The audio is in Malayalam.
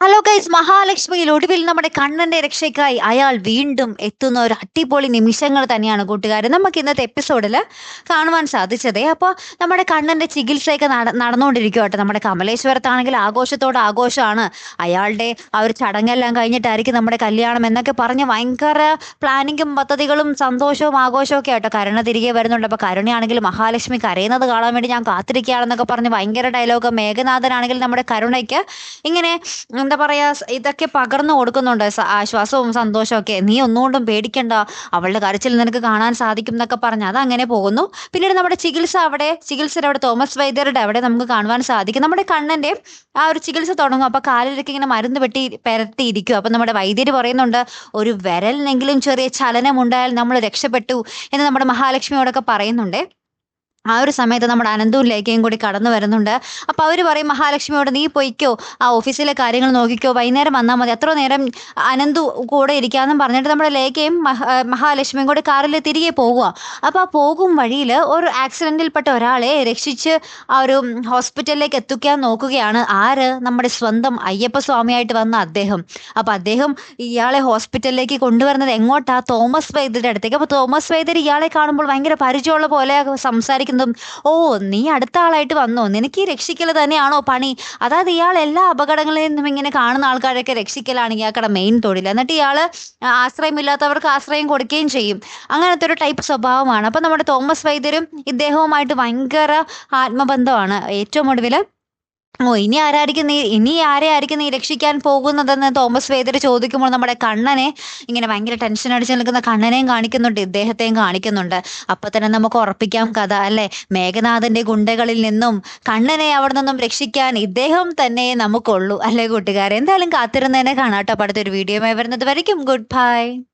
ഹലോ ഗൈസ് മഹാലക്ഷ്മിയിൽ ഒടുവിൽ നമ്മുടെ കണ്ണന്റെ രക്ഷയ്ക്കായി അയാൾ വീണ്ടും എത്തുന്ന ഒരു അട്ടിപ്പൊളി നിമിഷങ്ങൾ തന്നെയാണ് കൂട്ടുകാരെ. നമുക്ക് ഇന്നത്തെ എപ്പിസോഡിൽ കാണുവാൻ സാധിച്ചതേ. അപ്പോൾ നമ്മുടെ കണ്ണന്റെ ചികിത്സയൊക്കെ നട നടന്നുകൊണ്ടിരിക്കുക നമ്മുടെ കമലേശ്വരത്താണെങ്കിൽ ആഘോഷത്തോട് ആഘോഷമാണ്. അയാളുടെ ആ ഒരു ചടങ്ങെല്ലാം കഴിഞ്ഞിട്ടായിരിക്കും നമ്മുടെ കല്യാണം എന്നൊക്കെ പറഞ്ഞ് ഭയങ്കര പ്ലാനിങ്ങും പദ്ധതികളും സന്തോഷവും ആഘോഷവും ഒക്കെ ആട്ടോ കരുണ തിരികെ വരുന്നുണ്ട്. അപ്പോൾ കരുണയാണെങ്കിൽ മഹാലക്ഷ്മി കരയുന്നത് കാണാൻ വേണ്ടി ഞാൻ കാത്തിരിക്കുകയാണെന്നൊക്കെ പറഞ്ഞ് ഭയങ്കര ഡയലോഗ് മേഘനാഥനാണെങ്കിൽ നമ്മുടെ കരുണയ്ക്ക് ഇങ്ങനെ എന്താ പറയാ ഇതൊക്കെ പകർന്നു കൊടുക്കുന്നുണ്ട്. ആശ്വാസവും സന്തോഷവും ഒക്കെ നീ ഒന്നുകൊണ്ടും പേടിക്കണ്ട. അവളുടെ കരച്ചിൽ നിനക്ക് കാണാൻ സാധിക്കും എന്നൊക്കെ പറഞ്ഞ് അതങ്ങനെ പോകുന്നു. പിന്നീട് നമ്മുടെ ചികിത്സ അവിടെ ചികിത്സയുടെ അവിടെ തോമസ് വൈദ്യരുടെ അവിടെ നമുക്ക് കാണുവാൻ സാധിക്കും. നമ്മുടെ കണ്ണന്റെ ആ ഒരു ചികിത്സ തുടങ്ങും. അപ്പൊ കാലിലൊക്കെ ഇങ്ങനെ മരുന്ന് വെട്ടി പെരട്ടിയിരിക്കും. അപ്പൊ നമ്മുടെ വൈദ്യര് പറയുന്നുണ്ട് ഒരു വിരലിനെങ്കിലും ചെറിയ ചലനം ഉണ്ടായാൽ നമ്മൾ രക്ഷപ്പെട്ടു എന്ന് നമ്മുടെ മഹാലക്ഷ്മിയോടൊക്കെ പറയുന്നുണ്ട്. ആ ഒരു സമയത്ത് നമ്മുടെ അനന്തവും ലേഖയും കൂടി കടന്നു വരുന്നുണ്ട്. അപ്പോൾ അവർ പറയും മഹാലക്ഷ്മിയോട് നീ പൊയ്ക്കോ. ആ ഓഫീസിലെ കാര്യങ്ങൾ നോക്കിക്കോ. വൈകുന്നേരം വന്നാൽ മതി. എത്ര നേരം അനന്തു കൂടെ ഇരിക്കാമെന്നും പറഞ്ഞിട്ട് നമ്മുടെ ലേഖയും മഹാലക്ഷ്മിയും കൂടി കാറിൽ തിരികെ പോകുക അപ്പോൾ ആ പോകും വഴിയിൽ ഒരു ആക്സിഡന്റിൽപ്പെട്ട ഒരാളെ രക്ഷിച്ച് ആ ഒരു ഹോസ്പിറ്റലിലേക്ക് എത്തിക്കാൻ നോക്കുകയാണ്. ആര്? നമ്മുടെ സ്വന്തം അയ്യപ്പ സ്വാമിയായിട്ട് വന്ന അദ്ദേഹം. അപ്പോൾ അദ്ദേഹം ഇയാളെ ഹോസ്പിറ്റലിലേക്ക് കൊണ്ടുവരുന്നത് എങ്ങോട്ടാ? തോമസ് വൈദ്യരുടെ അടുത്തേക്ക്. അപ്പോൾ തോമസ് വൈദ്യർ ഇയാളെ കാണുമ്പോൾ ഭയങ്കര പരിചയമുള്ള പോലെ സംസാരിക്കുന്നതും ഓ നീ അടുത്ത ആളായിട്ട് വന്നോ? നിനക്ക് ഈ രക്ഷിക്കൽ തന്നെയാണോ പണി? അതായത് ഇയാൾ എല്ലാ അപകടങ്ങളിൽ നിന്നും ഇങ്ങനെ കാണുന്ന ആൾക്കാരൊക്കെ രക്ഷിക്കലാണ് ഇയാൾക്കടെ മെയിൻ തൊഴിൽ. എന്നിട്ട് ഇയാൾ ആശ്രയമില്ലാത്തവർക്ക് ആശ്രയം കൊടുക്കുകയും ചെയ്യും. അങ്ങനത്തെ ഒരു ടൈപ്പ് സ്വഭാവമാണ്. അപ്പം നമ്മുടെ തോമസ് വൈദ്യരും ഇദ്ദേഹവുമായിട്ട് ഭയങ്കര ആത്മബന്ധമാണ്. ഏറ്റവും ഒടുവിൽ ഓ ഇനി ആരായിരിക്കും നീ ഇനി ആരെ ആയിരിക്കും നീ രക്ഷിക്കാൻ പോകുന്നതെന്ന് തോമസ് വേദർ ചോദിക്കുമ്പോൾ നമ്മുടെ കണ്ണനെ ഇങ്ങനെ ഭയങ്കര ടെൻഷൻ അടിച്ചു നിൽക്കുന്ന കണ്ണനെയും കാണിക്കുന്നുണ്ട് ഇദ്ദേഹത്തെയും കാണിക്കുന്നുണ്ട്. അപ്പൊ തന്നെ നമുക്ക് ഉറപ്പിക്കാം കഥ അല്ലെ? മേഘനാഥന്റെ ഗുണ്ടകളിൽ നിന്നും കണ്ണനെ അവിടെ നിന്നും രക്ഷിക്കാൻ ഇദ്ദേഹം തന്നെ നമുക്കുള്ളൂ അല്ലെ കൂട്ടുകാരെ? എന്തായാലും കാത്തിരുന്നതിനെ കാണാട്ടോ അടുത്തൊരു വീഡിയോ വരുന്നത് വരയ്ക്കും. Good bye